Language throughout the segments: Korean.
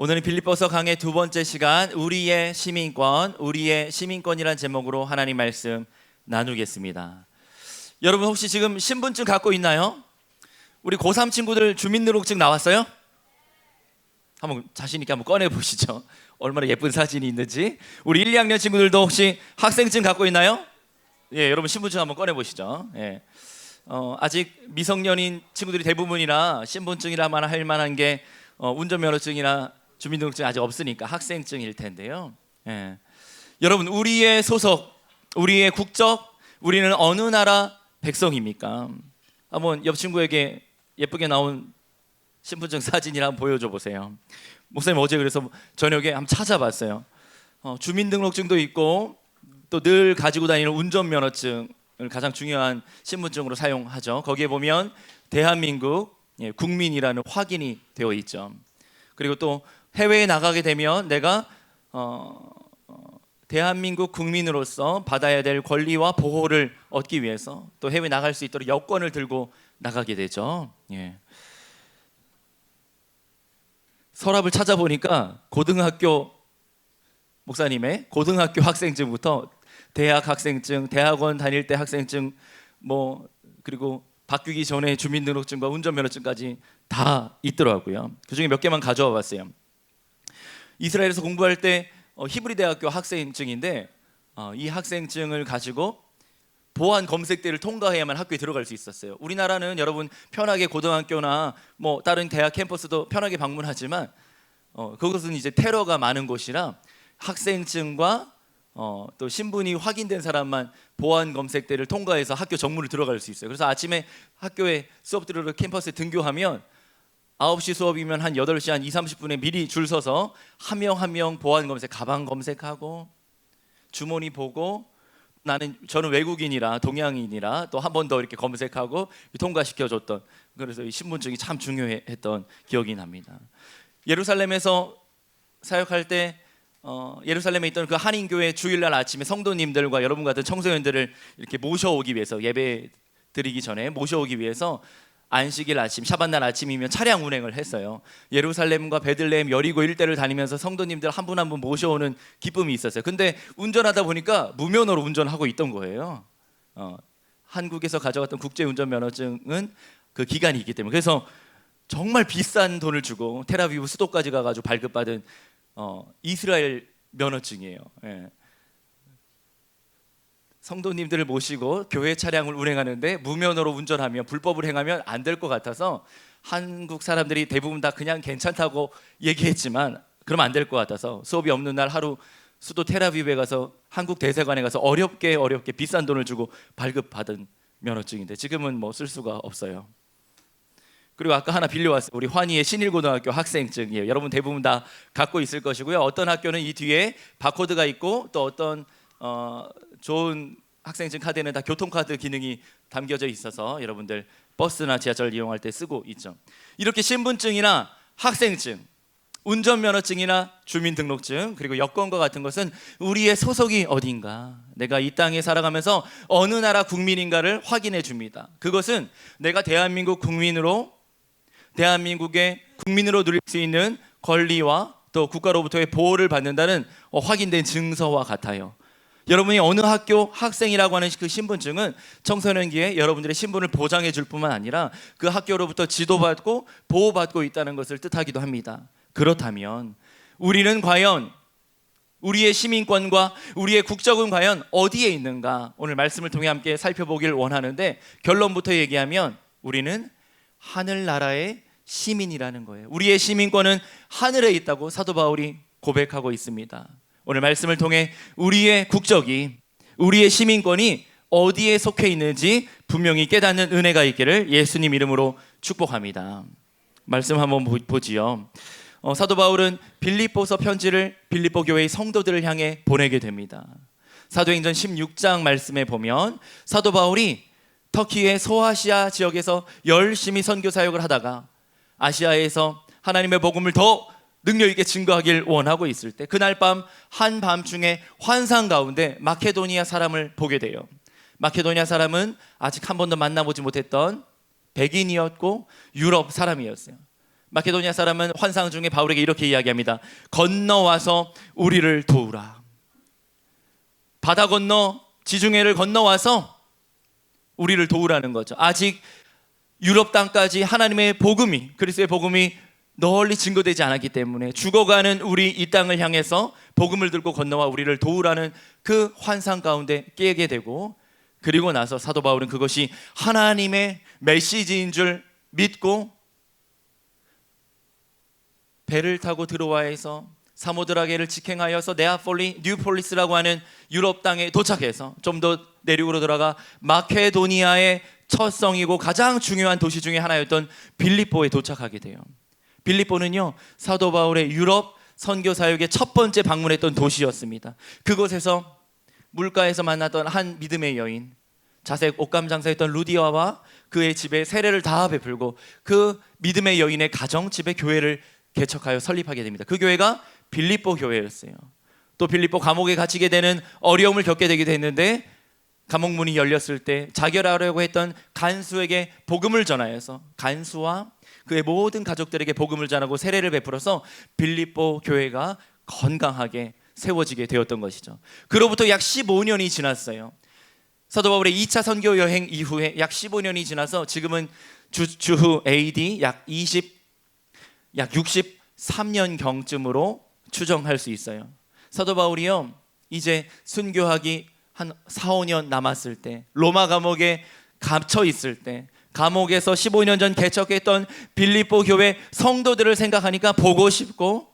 오늘은 빌립보서 강의 두 번째 시간 우리의 시민권, 우리의 시민권이란 제목으로 하나님 말씀 나누겠습니다. 여러분 혹시 지금 신분증 갖고 있나요? 우리 고3 친구들 주민등록증 나왔어요? 한번 자신 있게 한번 꺼내 보시죠. 얼마나 예쁜 사진이 있는지. 우리 1, 2학년 친구들도 혹시 학생증 갖고 있나요? 예, 여러분 신분증 한번 꺼내 보시죠. 예. 어, 아직 미성년인 친구들이 대부분이라 신분증이라만 할 만한 게 어, 운전면허증이나 주민등록증 아직 없으니까 학생증일 텐데요. 예. 여러분 우리의 소속, 우리의 국적, 우리는 어느 나라 백성입니까? 한번 옆 친구에게 예쁘게 나온 신분증 사진이나 한번 보여줘 보세요. 목사님 어제 그래서 저녁에 한번 찾아봤어요. 어, 주민등록증도 있고 또 늘 가지고 다니는 운전면허증을 가장 중요한 신분증으로 사용하죠. 거기에 보면 대한민국 예, 국민이라는 확인이 되어 있죠. 그리고 또 해외에 나가게 되면 내가 어, 어, 대한민국 국민으로서 받아야 될 권리와 보호를 얻기 위해서 또 해외 나갈 수 있도록 여권을 들고 나가게 되죠. 예. 서랍을 찾아보니까 고등학교 목사님의 고등학교 학생증부터 대학 학생증, 대학원 다닐 때 학생증, 뭐 그리고 바뀌기 전에 주민등록증과 운전면허증까지 다 있더라고요. 그 중에 몇 개만 가져와 봤어요. 이스라엘에서 공부할 때 어, 히브리 대학교 학생증인데 어, 이 학생증을 가지고 보안 검색대를 통과해야만 학교에 들어갈 수 있었어요. 우리나라는 여러분 편하게 고등학교나 뭐 다른 대학 캠퍼스도 편하게 방문하지만 어, 그것은 이제 테러가 많은 곳이라 학생증과 어, 또 신분이 확인된 사람만 보안 검색대를 통과해서 학교 정문을 들어갈 수 있어요. 그래서 아침에 학교에 수업 들으러 캠퍼스에 등교하면 9시 수업이면 한 8시 한 2, 30분에 미리 줄 서서 한 명 한 명 보안 검색, 가방 검색하고 주머니 보고 나는 저는 외국인이라 동양인이라 또 한 번 더 이렇게 검색하고 통과시켜 줬던 그래서 이 신분증이 참 중요했던 기억이 납니다. 예루살렘에서 사역할 때 어, 예루살렘에 있던 그 한인교회 주일날 아침에 성도님들과 여러분 같은 청소년들을 이렇게 모셔오기 위해서 예배 드리기 전에 모셔오기 위해서 안식일 아침, 샤반날 아침이면 차량 운행을 했어요. 예루살렘과 베들레헴, 여리고 일대를 다니면서 성도님들 한 분 한 분 모셔오는 기쁨이 있었어요. 근데 운전하다 보니까 무면허로 운전하고 있던 거예요. 어, 한국에서 가져갔던 국제 운전 면허증은 그 기간이 있기 때문에 그래서 정말 비싼 돈을 주고 테라비브 수도까지 가가지고 발급받은 어, 이스라엘 면허증이에요. 예. 성도님들을 모시고 교회 차량을 운행하는데 무면허로 운전하면 불법을 행하면 안 될 것 같아서 한국 사람들이 대부분 다 그냥 괜찮다고 얘기했지만 그러면 안될 것 같아서 수업이 없는 날 하루 수도 테라비브에 가서 한국 대사관에 가서 어렵게 어렵게 비싼 돈을 주고 발급받은 면허증인데 지금은 뭐 쓸 수가 없어요. 그리고 아까 하나 빌려왔어요. 우리 환희의 신일고등학교 학생증이에요. 여러분 대부분 다 갖고 있을 것이고요. 어떤 학교는 이 뒤에 바코드가 있고 또 어떤 어, 좋은 학생증 카드에는 다 교통카드 기능이 담겨져 있어서 여러분들 버스나 지하철 이용할 때 쓰고 있죠. 이렇게 신분증이나 학생증, 운전면허증이나 주민등록증 그리고 여권과 같은 것은 우리의 소속이 어딘가 내가 이 땅에 살아가면서 어느 나라 국민인가를 확인해 줍니다. 그것은 내가 대한민국 국민으로 대한민국의 국민으로 누릴 수 있는 권리와 또 국가로부터의 보호를 받는다는 어, 확인된 증서와 같아요. 여러분이 어느 학교 학생이라고 하는 그 신분증은 청소년기에 여러분들의 신분을 보장해 줄 뿐만 아니라 그 학교로부터 지도받고 보호받고 있다는 것을 뜻하기도 합니다. 그렇다면 우리는 과연 우리의 시민권과 우리의 국적은 과연 어디에 있는가? 오늘 말씀을 통해 함께 살펴보길 원하는데 결론부터 얘기하면 우리는 하늘나라의 시민이라는 거예요. 우리의 시민권은 하늘에 있다고 사도 바울이 고백하고 있습니다. 오늘 말씀을 통해 우리의 국적이 우리의 시민권이 어디에 속해 있는지 분명히 깨닫는 은혜가 있기를 예수님 이름으로 축복합니다. 말씀 한번 보- 보지요. 어, 사도 바울은 빌립보서 편지를 빌립보 교회의 성도들을 향해 보내게 됩니다. 사도행전 16장 말씀에 보면 사도 바울이 터키의 소아시아 지역에서 열심히 선교 사역을 하다가 아시아에서 하나님의 복음을 더 능력 있게 증거하길 원하고 있을 때 그날 밤 한밤중에 환상 가운데 마케도니아 사람을 보게 돼요. 마케도니아 사람은 아직 한 번도 만나보지 못했던 백인이었고 유럽 사람이었어요. 마케도니아 사람은 환상 중에 바울에게 이렇게 이야기합니다. 건너와서 우리를 도우라. 바다 건너 지중해를 건너와서 우리를 도우라는 거죠. 아직 유럽 땅까지 하나님의 복음이 그리스도의 복음이 널리 증거되지 않았기 때문에 죽어가는 우리 이 땅을 향해서 복음을 들고 건너와 우리를 도우라는 그 환상 가운데 깨게 되고 그리고 나서 사도 바울은 그것이 하나님의 메시지인 줄 믿고 배를 타고 들어와해서 사모드라게를 직행하여서 네아폴리 뉴폴리스라고 하는 유럽 땅에 도착해서 좀 더 내륙으로 들어가 마케도니아의 첫 성이고 가장 중요한 도시 중에 하나였던 빌립보에 도착하게 돼요. 빌립보는요 사도 바울의 유럽 선교 사역의 첫 번째 방문했던 도시였습니다. 그곳에서 물가에서 만났던 한 믿음의 여인 자색 옷감 장사였던 루디아와 그의 집에 세례를 다 베풀고 그 믿음의 여인의 가정 집에 교회를 개척하여 설립하게 됩니다. 그 교회가 빌립보 교회였어요. 또 빌립보 감옥에 갇히게 되는 어려움을 겪게 되기도 했는데 감옥 문이 열렸을 때 자결하려고 했던 간수에게 복음을 전하여서 간수와 그의 모든 가족들에게 복음을 전하고 세례를 베풀어서 빌립보 교회가 건강하게 세워지게 되었던 것이죠. 그로부터 약 15년이 지났어요. 사도 바울의 2차 선교 여행 이후에 약 15년이 지나서 지금은 주, 주후 AD 약 20, 약 63년 경쯤으로 추정할 수 있어요. 사도 바울이요 이제 순교하기 한 4, 5년 남았을 때 로마 감옥에 갇혀 있을 때 감옥에서 15년 전 개척했던 빌립보 교회 성도들을 생각하니까 보고 싶고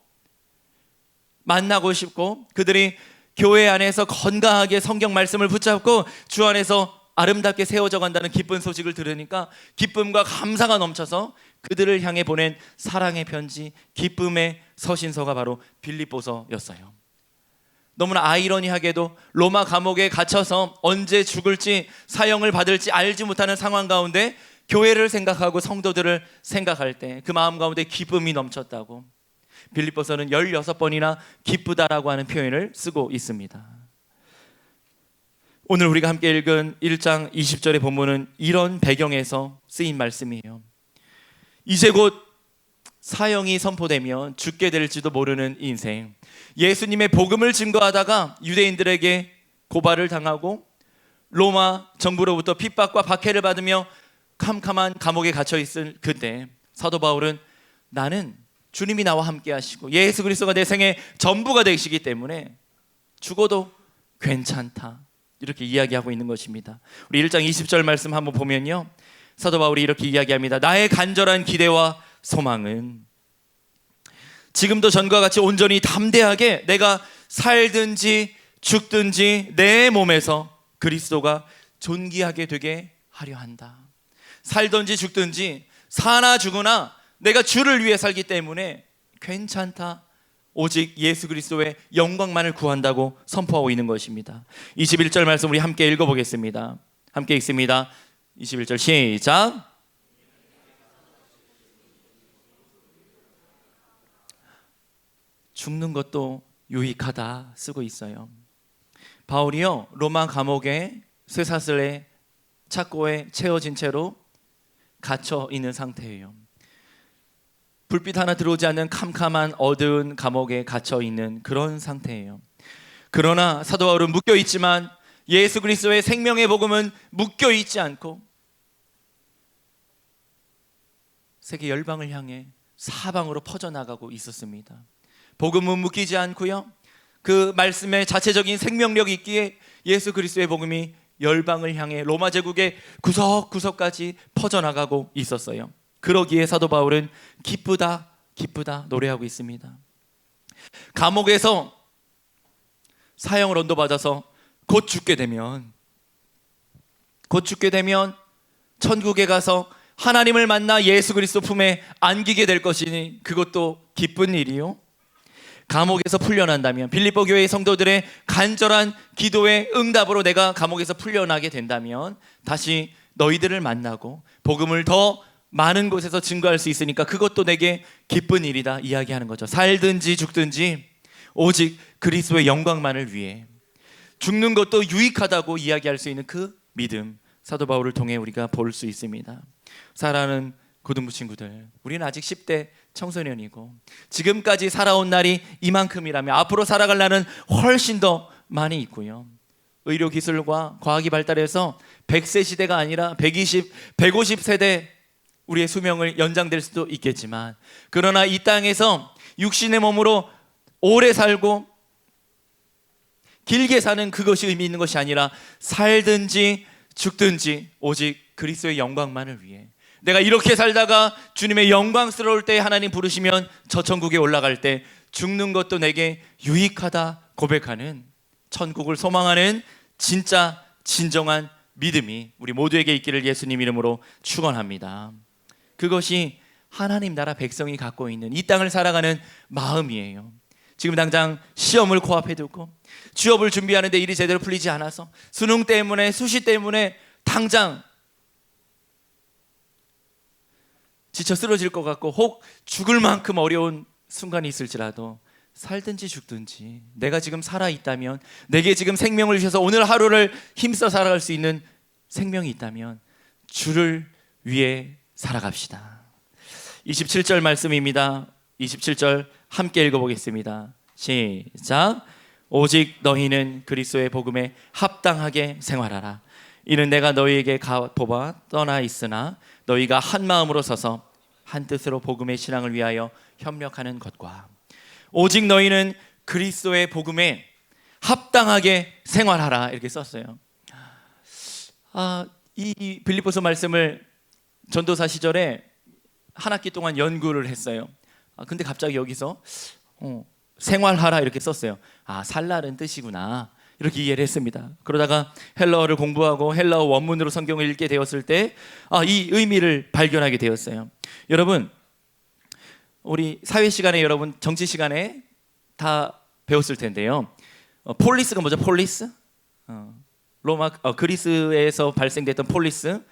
만나고 싶고 그들이 교회 안에서 건강하게 성경 말씀을 붙잡고 주 안에서 아름답게 세워져 간다는 기쁜 소식을 들으니까 기쁨과 감사가 넘쳐서 그들을 향해 보낸 사랑의 편지, 기쁨의 서신서가 바로 빌립보서였어요. 너무나 아이러니하게도 로마 감옥에 갇혀서 언제 죽을지 사형을 받을지 알지 못하는 상황 가운데 교회를 생각하고 성도들을 생각할 때 그 마음 가운데 기쁨이 넘쳤다고 빌립보서는 16번이나 기쁘다라고 하는 표현을 쓰고 있습니다. 오늘 우리가 함께 읽은 1장 20절의 본문은 이런 배경에서 쓰인 말씀이에요. 이제 곧 사형이 선포되면 죽게 될지도 모르는 인생. 예수님의 복음을 증거하다가 유대인들에게 고발을 당하고 로마 정부로부터 핍박과 박해를 받으며 캄캄한 감옥에 갇혀 있을 그때 사도 바울은 나는 주님이 나와 함께 하시고 예수 그리스도가 내 생의 전부가 되시기 때문에 죽어도 괜찮다. 이렇게 이야기하고 있는 것입니다. 우리 1장 20절 말씀 한번 보면요. 사도 바울이 이렇게 이야기합니다. 나의 간절한 기대와 소망은 지금도 전과 같이 온전히 담대하게 내가 살든지 죽든지 내 몸에서 그리스도가 존귀하게 되게 하려 한다. 살든지 죽든지 사나 죽으나 내가 주를 위해 살기 때문에 괜찮다. 오직 예수 그리스도의 영광만을 구한다고 선포하고 있는 것입니다. 21절 말씀 우리 함께 읽어 보겠습니다. 함께 읽습니다. 21절 시작. 죽는 것도 유익하다 쓰고 있어요. 바울이요 로마 감옥에 쇠사슬에 착고에 채워진 채로 갇혀 있는 상태예요. 불빛 하나 들어오지 않는 캄캄한 어두운 감옥에 갇혀 있는 그런 상태예요. 그러나 사도 바울은 묶여 있지만 예수 그리스도의 생명의 복음은 묶여 있지 않고 세계 열방을 향해 사방으로 퍼져 나가고 있었습니다. 복음은 묶이지 않고요. 그 말씀의 자체적인 생명력이 있기에 예수 그리스도의 복음이 열방을 향해 로마 제국의 구석구석까지 퍼져 나가고 있었어요. 그러기에 사도 바울은 기쁘다, 기쁘다 노래하고 있습니다. 감옥에서 사형을 언도받아서 곧 죽게 되면 곧 죽게 되면 천국에 가서 하나님을 만나 예수 그리스도 품에 안기게 될 것이니 그것도 기쁜 일이요. 감옥에서 풀려난다면 빌립보 교회의 성도들의 간절한 기도의 응답으로 내가 감옥에서 풀려나게 된다면 다시 너희들을 만나고 복음을 더 많은 곳에서 증거할 수 있으니까 그것도 내게 기쁜 일이다 이야기하는 거죠. 살든지 죽든지 오직 그리스도의 영광만을 위해 죽는 것도 유익하다고 이야기할 수 있는 그 믿음 사도 바울을 통해 우리가 볼 수 있습니다. 사랑하는 고등부 친구들, 우리는 아직 10대 청소년이고 지금까지 살아온 날이 이만큼이라면 앞으로 살아갈 날은 훨씬 더 많이 있고요. 의료 기술과 과학이 발달해서 100세 시대가 아니라 120, 150 세대 우리의 수명을 연장될 수도 있겠지만 그러나 이 땅에서 육신의 몸으로 오래 살고 길게 사는 그것이 의미 있는 것이 아니라 살든지 죽든지 오직 그리스도의 영광만을 위해 내가 이렇게 살다가 주님의 영광스러울 때 하나님 부르시면 저 천국에 올라갈 때 죽는 것도 내게 유익하다 고백하는 천국을 소망하는 진짜 진정한 믿음이 우리 모두에게 있기를 예수님 이름으로 축원합니다. 그것이 하나님 나라 백성이 갖고 있는 이 땅을 살아가는 마음이에요. 지금 당장 시험을 코앞에 두고 취업을 준비하는데 일이 제대로 풀리지 않아서 수능 때문에 수시 때문에 당장 지쳐 쓰러질 것 같고 혹 죽을 만큼 어려운 순간이 있을지라도 살든지 죽든지 내가 지금 살아 있다면 내게 지금 생명을 주셔서 오늘 하루를 힘써 살아갈 수 있는 생명이 있다면 주를 위해 살아갑시다. 27절 말씀입니다. 27절 함께 읽어보겠습니다. 시작. 오직 너희는 그리스도의 복음에 합당하게 생활하라. 이는 내가 너희에게 가 뽑아 떠나 있으나 너희가 한 마음으로 서서 한 뜻으로 복음의 신앙을 위하여 협력하는 것과 오직 너희는 그리스도의 복음에 합당하게 생활하라 이렇게 썼어요. 아, 이 빌립보서 말씀을 전도사 시절에 한 학기 동안 연구를 했어요. 아, 근데 갑자기 여기서 어, 생활하라 이렇게 썼어요. 아, 살라는 뜻이구나. 이렇게 이해를 했습니다. 그러다가 헬러어를 공부하고 헬러어 원문으로 성경을 읽게 되었을 때, 아, 이 의미를 발견하게 되었어요. 여러분, 우리 사회 시간에 여러분 정치 시간에 다 배웠을 텐데요. 어, 폴리스가 뭐죠? 폴리스? 어, 로마 어, 그리스에서 발생됐던 폴리스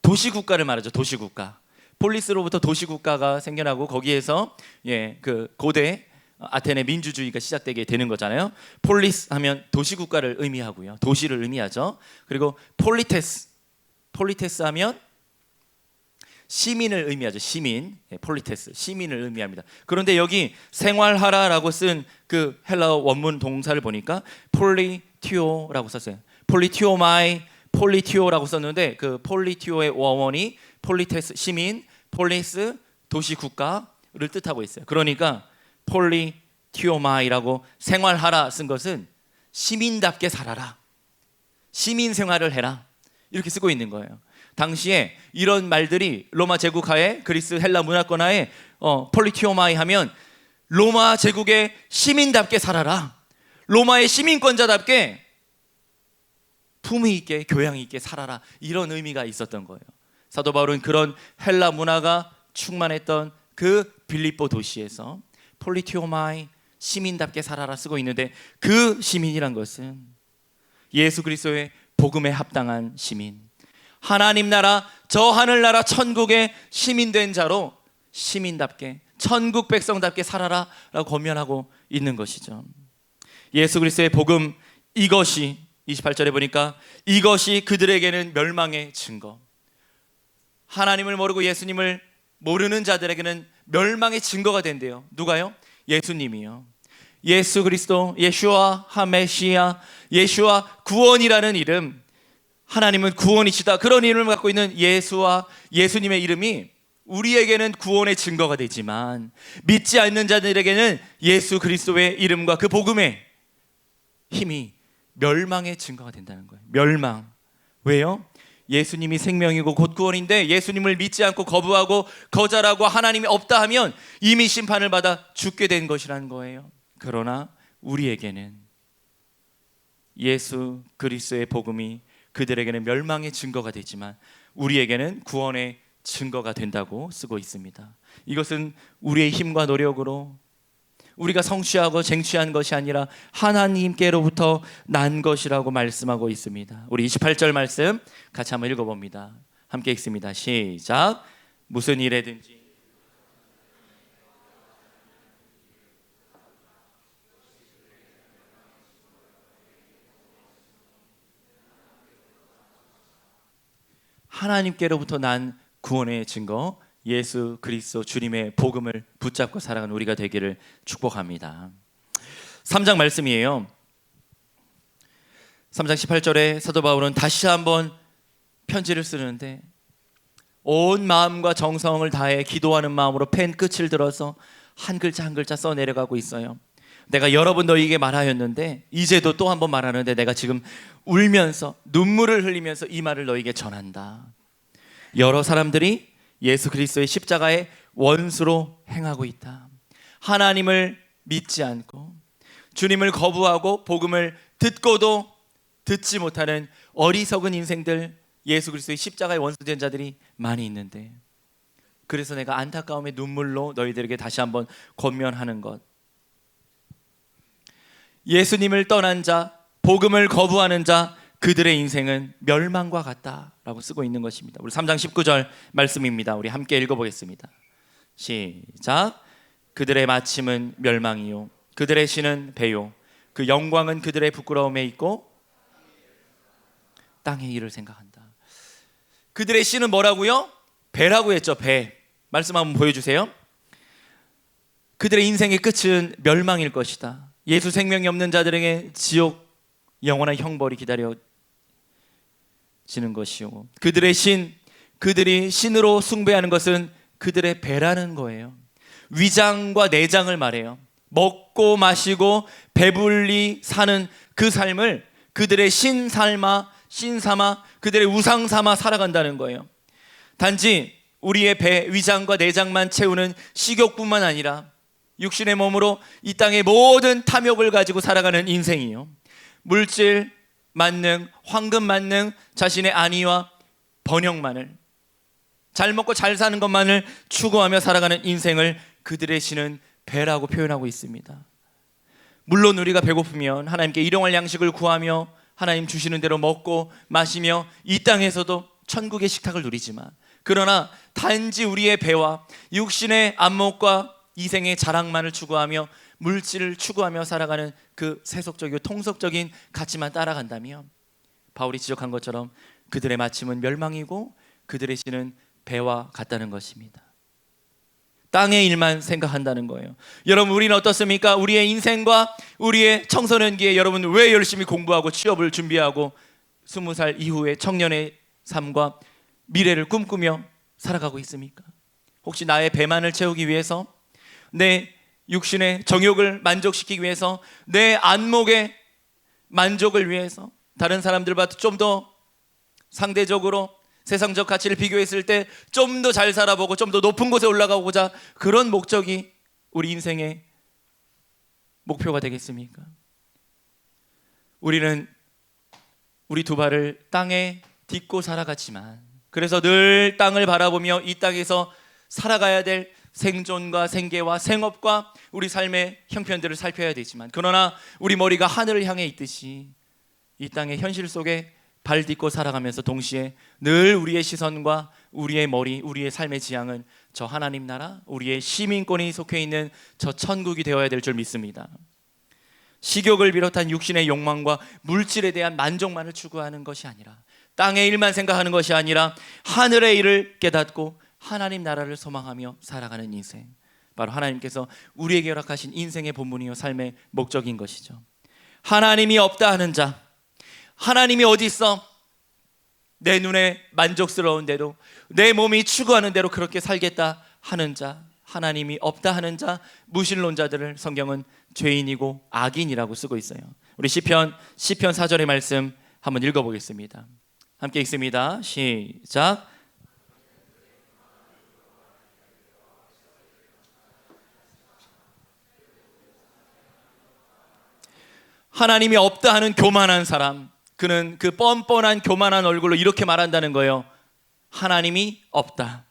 도시 국가를 말하죠. 도시 국가. 폴리스로부터 도시 국가가 생겨나고 거기에서 예, 그 고대 아테네 민주주의가 시작되게 되는 거잖아요. 폴리스 하면 도시 국가를 의미하고요. 도시를 의미하죠. 그리고 폴리테스 폴리테스 하면 시민을 의미하죠. 시민, 예, 폴리테스, 시민을 의미합니다. 그런데 여기 생활하라라고 쓴 그 헬라어 원문 동사를 보니까 폴리티오라고 썼어요. 폴리티오마이, 폴리티오라고 썼는데 그 폴리티오의 원원이 폴리테스 시민, 폴리스 도시 국가를 뜻하고 있어요. 그러니까 폴리티오마이라고 생활하라 쓴 것은 시민답게 살아라. 시민 생활을 해라. 이렇게 쓰고 있는 거예요. 당시에 이런 말들이 로마 제국하에 그리스 헬라 문화권하에 어, 폴리티오마이 하면 로마 제국의 시민답게 살아라. 로마의 시민권자답게 품위 있게 교양 있게 살아라. 이런 의미가 있었던 거예요. 사도 바울은 그런 헬라 문화가 충만했던 그 빌립보 도시에서 폴리티오마이 시민답게 살아라 쓰고 있는데 그 시민이란 것은 예수 그리스도의 복음에 합당한 시민 하나님 나라 저 하늘 나라 천국의 시민 된 자로 시민답게 천국 백성답게 살아라라고 권면하고 있는 것이죠. 예수 그리스도의 복음 이것이 28절에 보니까 이것이 그들에게는 멸망의 증거. 하나님을 모르고 예수님을 모르는 자들에게는 멸망의 증거가 된대요. 누가요? 예수님이요. 예수 그리스도, 예슈아 하메시아, 예슈아 구원이라는 이름. 하나님은 구원이시다. 그런 이름을 갖고 있는 예수와 예수님의 이름이 우리에게는 구원의 증거가 되지만 믿지 않는 자들에게는 예수 그리스도의 이름과 그 복음의 힘이 멸망의 증거가 된다는 거예요. 멸망. 왜요? 예수님이 생명이고 곧 구원인데 예수님을 믿지 않고 거부하고 거절하고 하나님이 없다 하면 이미 심판을 받아 죽게 된 것이라는 거예요. 그러나 우리에게는 예수 그리스도의 복음이 그들에게는 멸망의 증거가 되지만 우리에게는 구원의 증거가 된다고 쓰고 있습니다. 이것은 우리의 힘과 노력으로 우리가 성취하고 쟁취한 것이 아니라 하나님께로부터 난 것이라고 말씀하고 있습니다. 우리 28절 말씀 같이 한번 읽어봅니다. 함께 읽습니다. 시작. 무슨 일에든지 하나님께로부터 난 구원의 증거 예수 그리스도 주님의 복음을 붙잡고 살아가는 우리가 되기를 축복합니다. 3장 말씀이에요. 3장 18절에 사도 바울은 다시 한번 편지를 쓰는데 온 마음과 정성을 다해 기도하는 마음으로 펜 끝을 들어서 한 글자 한 글자 써 내려가고 있어요. 내가 여러 번 너희에게 말하였는데 이제도 또 한번 말하는데 내가 지금 울면서 눈물을 흘리면서 이 말을 너희에게 전한다. 여러 사람들이 예수 그리스도의 십자가의 원수로 행하고 있다. 하나님을 믿지 않고 주님을 거부하고 복음을 듣고도 듣지 못하는 어리석은 인생들 예수 그리스도의 십자가의 원수된 자들이 많이 있는데 그래서 내가 안타까움의 눈물로 너희들에게 다시 한번 권면하는 것 예수님을 떠난 자 복음을 거부하는 자 그들의 인생은 멸망과 같다라고 쓰고 있는 것입니다. 우리 3장 19절 말씀입니다. 우리 함께 읽어 보겠습니다. 시작. 그들의 마침은 멸망이요 그들의 신은 배요 그 영광은 그들의 부끄러움에 있고 땅의 일을 생각한다. 그들의 신은 뭐라고요? 배라고 했죠. 배. 말씀 한번 보여주세요. 그들의 인생의 끝은 멸망일 것이다. 예수 생명이 없는 자들에게 지옥 영원한 형벌이 기다려 지는 것이요. 그들의 신, 그들이 신으로 숭배하는 것은 그들의 배라는 거예요. 위장과 내장을 말해요. 먹고 마시고 배불리 사는 그 삶을 그들의 신 삶아 신 삼아 그들의 우상 삼아 살아간다는 거예요. 단지 우리의 배 위장과 내장만 채우는 식욕뿐만 아니라 육신의 몸으로 이 땅의 모든 탐욕을 가지고 살아가는 인생이요. 물질 만능, 황금 만능, 자신의 안위와 번영만을 잘 먹고 잘 사는 것만을 추구하며 살아가는 인생을 그들의 신은 배라고 표현하고 있습니다. 물론 우리가 배고프면 하나님께 일용할 양식을 구하며 하나님 주시는 대로 먹고 마시며 이 땅에서도 천국의 식탁을 누리지만 그러나 단지 우리의 배와 육신의 안목과 이생의 자랑만을 추구하며 물질을 추구하며 살아가는 그 세속적이고 통속적인 가치만 따라간다면 바울이 지적한 것처럼 그들의 마침은 멸망이고 그들의 신은 배와 같다는 것입니다. 땅의 일만 생각한다는 거예요. 여러분 우리는 어떻습니까? 우리의 인생과 우리의 청소년기에 여러분 왜 열심히 공부하고 취업을 준비하고 스무 살 이후의 청년의 삶과 미래를 꿈꾸며 살아가고 있습니까? 혹시 나의 배만을 채우기 위해서 내 육신의 정욕을 만족시키기 위해서 내 안목의 만족을 위해서 다른 사람들보다 좀 더 상대적으로 세상적 가치를 비교했을 때 좀 더 잘 살아보고 좀 더 높은 곳에 올라가고자 그런 목적이 우리 인생의 목표가 되겠습니까? 우리는 우리 두 발을 땅에 딛고 살아갔지만 그래서 늘 땅을 바라보며 이 땅에서 살아가야 될 생존과 생계와 생업과 우리 삶의 형편들을 살펴야 되지만 그러나 우리 머리가 하늘을 향해 있듯이 이 땅의 현실 속에 발 딛고 살아가면서 동시에 늘 우리의 시선과 우리의 머리, 우리의 삶의 지향은 저 하나님 나라, 우리의 시민권이 속해 있는 저 천국이 되어야 될 줄 믿습니다. 식욕을 비롯한 육신의 욕망과 물질에 대한 만족만을 추구하는 것이 아니라 땅의 일만 생각하는 것이 아니라 하늘의 일을 깨닫고 하나님 나라를 소망하며 살아가는 인생. 바로 하나님께서 우리에게 허락하신 인생의 본문이요 삶의 목적인 것이죠. 하나님이 없다 하는 자, 하나님이 어디 있어? 내 눈에 만족스러운 대로 내 몸이 추구하는 대로 그렇게 살겠다 하는 자, 하나님이 없다 하는 자, 무신론자들을 성경은 죄인이고 악인이라고 쓰고 있어요. 우리 시편 시편 4절의 말씀 한번 읽어 보겠습니다. 함께 읽습니다. 시작. 하나님이 없다 하는 교만한 사람, 그는 그 뻔뻔한 교만한 얼굴로 이렇게 말한다는 거예요. 하나님이 없다.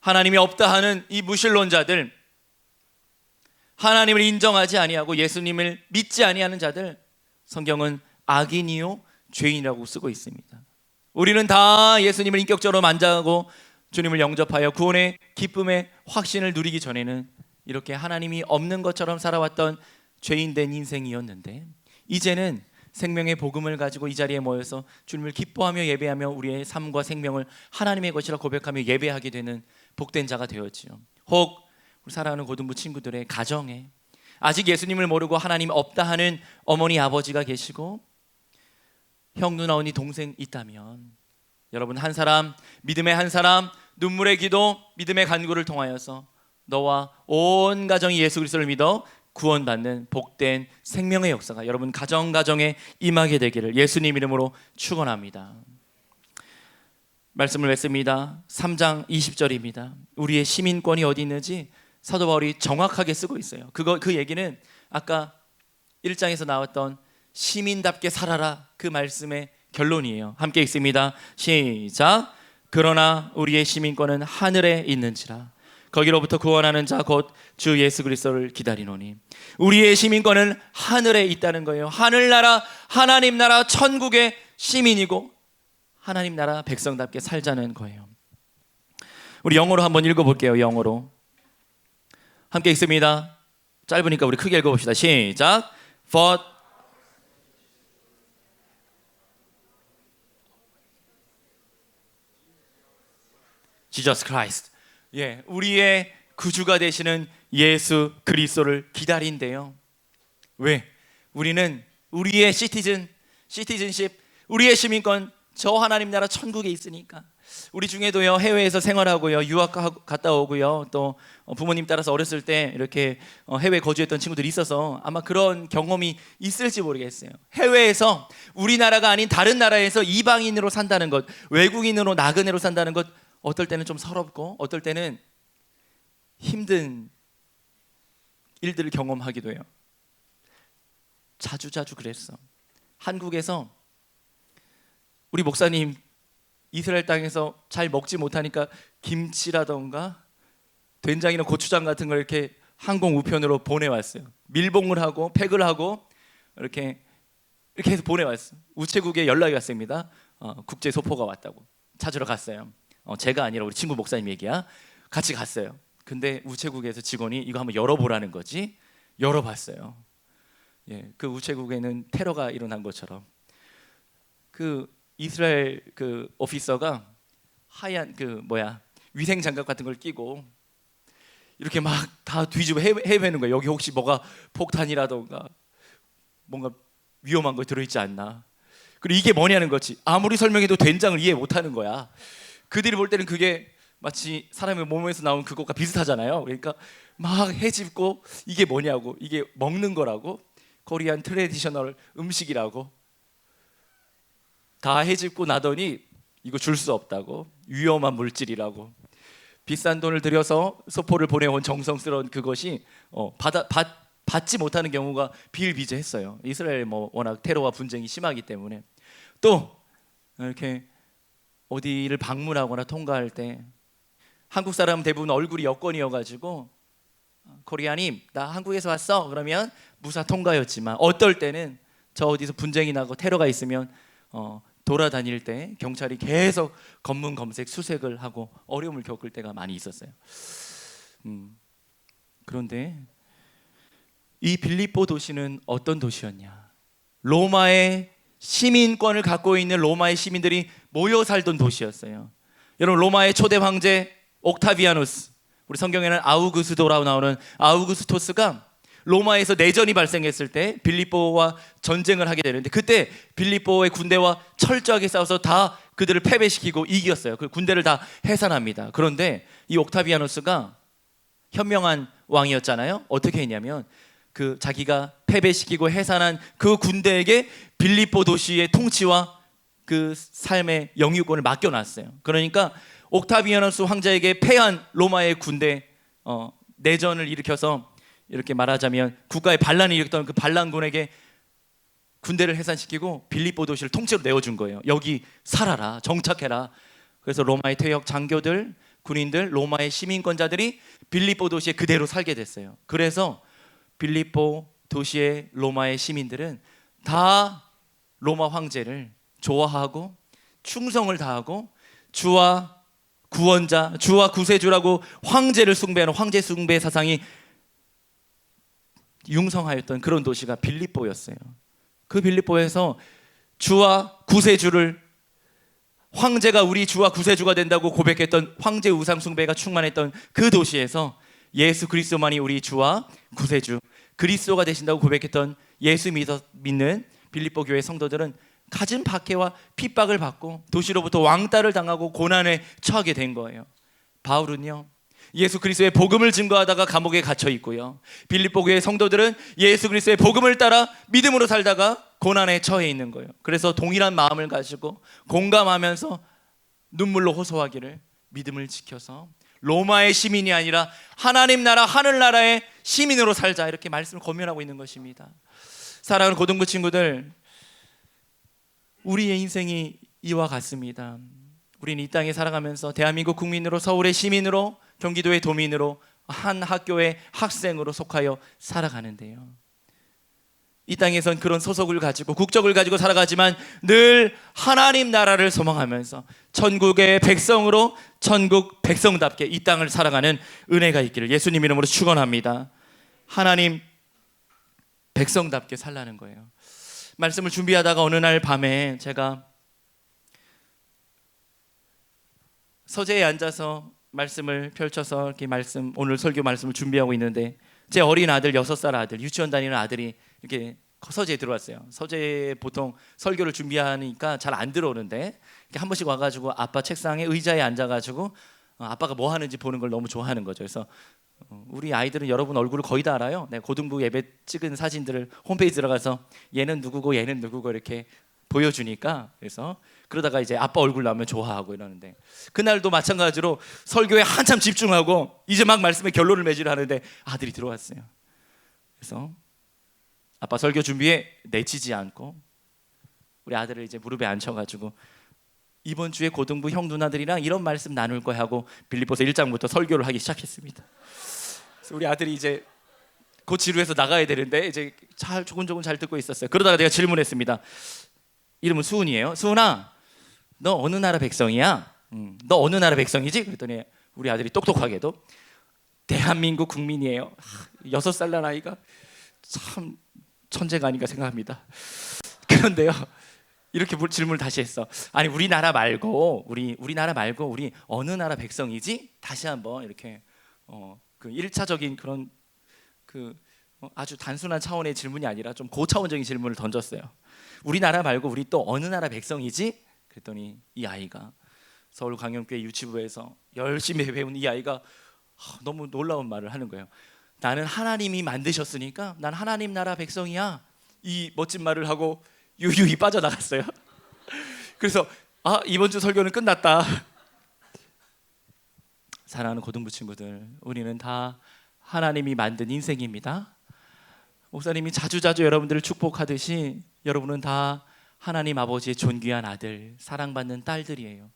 하나님이 없다 하는 이 무신론자들, 하나님을 인정하지 아니하고 예수님을 믿지 아니하는 자들, 성경은 악인이요 죄인이라고 쓰고 있습니다. 우리는 다 예수님을 인격적으로 만나고 주님을 영접하여 구원의 기쁨의 확신을 누리기 전에는 이렇게 하나님이 없는 것처럼 살아왔던 죄인된 인생이었는데 이제는 생명의 복음을 가지고 이 자리에 모여서 주님을 기뻐하며 예배하며 우리의 삶과 생명을 하나님의 것이라 고백하며 예배하게 되는 복된 자가 되었지요. 혹 우리 사랑하는 고등부 친구들의 가정에 아직 예수님을 모르고 하나님 없다 하는 어머니 아버지가 계시고 형 누나 언니 동생 있다면 여러분 한 사람 믿음의 한 사람 눈물의 기도 믿음의 간구를 통하여서 너와 온 가정이 예수 그리스도를 믿어 구원받는 복된 생명의 역사가 여러분 가정 가정에 임하게 되기를 예수님 이름으로 축원합니다. 말씀을 맺습니다. 3장 20절입니다. 우리의 시민권이 어디 있는지 사도 바울이 정확하게 쓰고 있어요. 그거 그 얘기는 아까 1장에서 나왔던 시민답게 살아라 그 말씀의 결론이에요. 함께 읽습니다. 시작. 그러나 우리의 시민권은 하늘에 있는지라 거기로부터 구원하는 자 곧 주 예수 그리스도를 기다리노니 우리의 시민권은 하늘에 있다는 거예요. 하늘나라 하나님 나라 천국의 시민이고 하나님 나라 백성답게 살자는 거예요. 우리 영어로 한번 읽어 볼게요. 영어로 함께 읽습니다. 짧으니까 우리 크게 읽어 봅시다. 시작. For Jesus Christ. 예, 우리의 구주가 되시는 예수 그리스도를 기다린대요. 왜? 우리는 우리의 시티즌, 시티즌십, 우리의 시민권 저 하나님 나라 천국에 있으니까 우리 중에도요 해외에서 생활하고요 유학 가- 갔다 오고요 또 어, 부모님 따라서 어렸을 때 이렇게 어, 해외 거주했던 친구들이 있어서 아마 그런 경험이 있을지 모르겠어요 해외에서 우리나라가 아닌 다른 나라에서 이방인으로 산다는 것 외국인으로 나그네로 산다는 것 어떨 때는 좀 서럽고 어떨 때는 힘든 일들을 경험하기도 해요 자주 자주 그랬어 한국에서 우리 목사님 이스라엘 땅에서 잘 먹지 못하니까 김치라던가 된장이나 고추장 같은 걸 이렇게 항공 우편으로 보내왔어요. 밀봉을 하고 팩을 하고 이렇게 이렇게 해서 보내왔어요. 우체국에 연락이 왔습니다. 어, 국제 소포가 왔다고 찾으러 갔어요. 어, 제가 아니라 우리 친구 목사님 얘기야. 같이 갔어요. 근데 우체국에서 직원이 이거 한번 열어보라는 거지. 열어봤어요. 예, 그 우체국에는 테러가 일어난 것처럼 그 이스라엘 그 오피서가 하얀 그 뭐야 위생 장갑 같은 걸 끼고 이렇게 막 다 뒤집어 헤- 헤매는 거예요. 여기 혹시 뭐가 폭탄이라던가 뭔가 위험한 거 들어있지 않나. 그리고 이게 뭐냐는 거지. 아무리 설명해도 된장을 이해 못하는 거야. 그들이 볼 때는 그게 마치 사람의 몸에서 나온 그것과 비슷하잖아요. 그러니까 막 헤집고 이게 뭐냐고 이게 먹는 거라고 코리안 트레디셔널 음식이라고 다 해집고 나더니 이거 줄 수 없다고 위험한 물질이라고 비싼 돈을 들여서 소포를 보내온 정성스러운 그것이 어, 받아, 받, 받지 못하는 경우가 비일비재했어요. 이스라엘 뭐 워낙 테러와 분쟁이 심하기 때문에 또 이렇게 어디를 방문하거나 통과할 때 한국 사람 대부분 얼굴이 여권이어가지고 코리아님 나 한국에서 왔어 그러면 무사 통과였지만 어떨 때는 저 어디서 분쟁이 나고 테러가 있으면 어, 돌아다닐 때 경찰이 계속 검문 검색 수색을 하고 어려움을 겪을 때가 많이 있었어요. 음, 그런데 이 빌립보 도시는 어떤 도시였냐? 로마의 시민권을 갖고 있는 로마의 시민들이 모여 살던 도시였어요. 여러분 로마의 초대 황제 옥타비아누스 우리 성경에는 아우구스도라고 나오는 아우구스토스가 로마에서 내전이 발생했을 때 빌립보와 전쟁을 하게 되는데 그때 빌립보의 군대와 철저하게 싸워서 다 그들을 패배시키고 이겼어요. 그 군대를 다 해산합니다. 그런데 이 옥타비아누스가 현명한 왕이었잖아요. 어떻게 했냐면 그 자기가 패배시키고 해산한 그 군대에게 빌립보 도시의 통치와 그 삶의 영유권을 맡겨놨어요. 그러니까 옥타비아누스 황제에게 패한 로마의 군대 어, 내전을 일으켜서 이렇게 말하자면 국가의 반란을 일으켰던 그 반란군에게 군대를 해산시키고 빌립보 도시를 통째로 내어준 거예요. 여기 살아라, 정착해라. 그래서 로마의 퇴역 장교들, 군인들, 로마의 시민권자들이 빌립보 도시에 그대로 살게 됐어요. 그래서 빌립보 도시의 로마의 시민들은 다 로마 황제를 좋아하고 충성을 다하고 주와 구원자, 주와 구세주라고 황제를 숭배하는 황제 숭배 사상이 융성하였던 그런 도시가 빌립보였어요. 그 빌립보에서 주와 구세주를 황제가 우리 주와 구세주가 된다고 고백했던 황제 우상 숭배가 충만했던 그 도시에서 예수 그리스도만이 우리 주와 구세주 그리스도가 되신다고 고백했던 예수 믿어, 믿는 빌립보 교회 성도들은 갖은 박해와 핍박을 받고 도시로부터 왕따를 당하고 고난에 처하게 된 거예요. 바울은요. 예수 그리스도의 복음을 증거하다가 감옥에 갇혀 있고요. 빌립보 교회 성도들은 예수 그리스도의 복음을 따라 믿음으로 살다가 고난에 처해 있는 거예요. 그래서 동일한 마음을 가지고 공감하면서 눈물로 호소하기를 믿음을 지켜서 로마의 시민이 아니라 하나님 나라 하늘 나라의 시민으로 살자 이렇게 말씀을 권면하고 있는 것입니다. 사랑하는 고등부 친구들, 우리의 인생이 이와 같습니다. 우리는 이 땅에 살아가면서 대한민국 국민으로 서울의 시민으로 경기도의 도민으로 한 학교의 학생으로 속하여 살아가는데요. 이 땅에선 그런 소속을 가지고 국적을 가지고 살아가지만 늘 하나님 나라를 소망하면서 천국의 백성으로 천국 백성답게 이 땅을 살아가는 은혜가 있기를 예수님 이름으로 축원합니다. 하나님 백성답게 살라는 거예요. 말씀을 준비하다가 어느 날 밤에 제가 서재에 앉아서 말씀을 펼쳐서 이렇게 말씀 오늘 설교 말씀을 준비하고 있는데 제 어린 아들 여섯 살 아들 유치원 다니는 아들이 이렇게 서재에 들어왔어요. 서재에 보통 설교를 준비하니까 잘 안 들어오는데 이렇게 한 번씩 와가지고 아빠 책상에 의자에 앉아가지고 어, 아빠가 뭐 하는지 보는 걸 너무 좋아하는 거죠. 그래서 어, 우리 아이들은 여러분 얼굴을 거의 다 알아요. 네, 고등부 예배 찍은 사진들을 홈페이지 들어가서 얘는 누구고 얘는 누구고 이렇게 보여주니까 그래서 그러다가 이제 아빠 얼굴 나오면 좋아하고 이러는데 그날도 마찬가지로 설교에 한참 집중하고 이제 막 말씀에 결론을 맺으려 하는데 아들이 들어왔어요. 그래서 아빠 설교 준비에 내치지 않고 우리 아들을 이제 무릎에 앉혀가지고 이번 주에 고등부 형 누나들이랑 이런 말씀 나눌 거야 하고 빌립보서 1장부터 설교를 하기 시작했습니다. 우리 아들이 이제 곧 지루해서 나가야 되는데 이제 잘 조곤조곤 잘 듣고 있었어요. 그러다가 제가 질문했습니다. 이름은 수은이에요. 수은아, 너 어느 나라 백성이야? 음, 너 어느 나라 백성이지? 그랬더니 우리 아들이 똑똑하게도 대한민국 국민이에요. 하, 여섯 살 난 아이가 참 천재가 아닌가 생각합니다. 그런데요. 이렇게 물- 질문을 다시 했어. 아니 우리나라 말고 우리 우리나라 말고 우리 어느 나라 백성이지? 다시 한번 이렇게 어, 그 1차적인 그런 그 어, 아주 단순한 차원의 질문이 아니라 좀 고차원적인 질문을 던졌어요. 우리나라 말고 우리 또 어느 나라 백성이지? 그랬더니 이 아이가 서울 강영교회 유치부에서 열심히 배운 이 아이가 하, 너무 놀라운 말을 하는 거예요. 나는 하나님이 만드셨으니까 난 하나님 나라 백성이야. 이 멋진 말을 하고 유유히 빠져나갔어요. 그래서 아 이번 주 설교는 끝났다. 사랑하는 고등부 친구들, 우리는 다 하나님이 만든 인생입니다. 목사님이 자주자주 여러분들을 축복하듯이 여러분은 다 하나님 아버지의 존귀한 아들, 사랑받는 딸들이에요.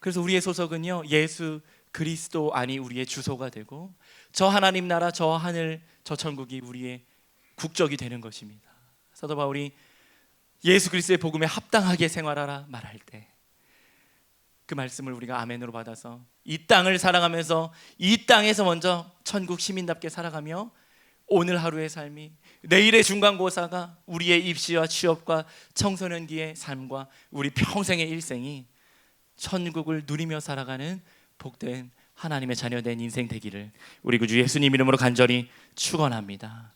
그래서 우리의 소속은요 예수 그리스도 안이 우리의 주소가 되고 저 하나님 나라, 저 하늘, 저 천국이 우리의 국적이 되는 것입니다. 사도 바울이 예수 그리스도의 복음에 합당하게 생활하라 말할 때 그 말씀을 우리가 아멘으로 받아서 이 땅을 살아가면서 이 땅에서 먼저 천국 시민답게 살아가며 오늘 하루의 삶이 내일의 중간고사가 우리의 입시와 취업과 청소년기의 삶과 우리 평생의 일생이 천국을 누리며 살아가는 복된 하나님의 자녀된 인생 되기를 우리 구주 예수님 이름으로 간절히 축원합니다.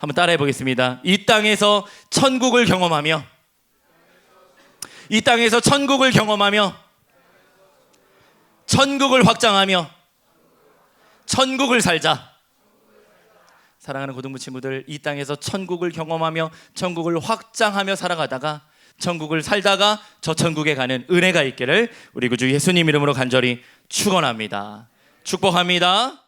한번 따라해 보겠습니다. 이 땅에서 천국을 경험하며 이 땅에서 천국을 경험하며 천국을 확장하며 천국을 살자. 사랑하는 고등부 친구들, 이 땅에서 천국을 경험하며 천국을 확장하며 살아가다가 천국을 살다가 저 천국에 가는 은혜가 있기를 우리 구주 예수님 이름으로 간절히 축원합니다. 축복합니다.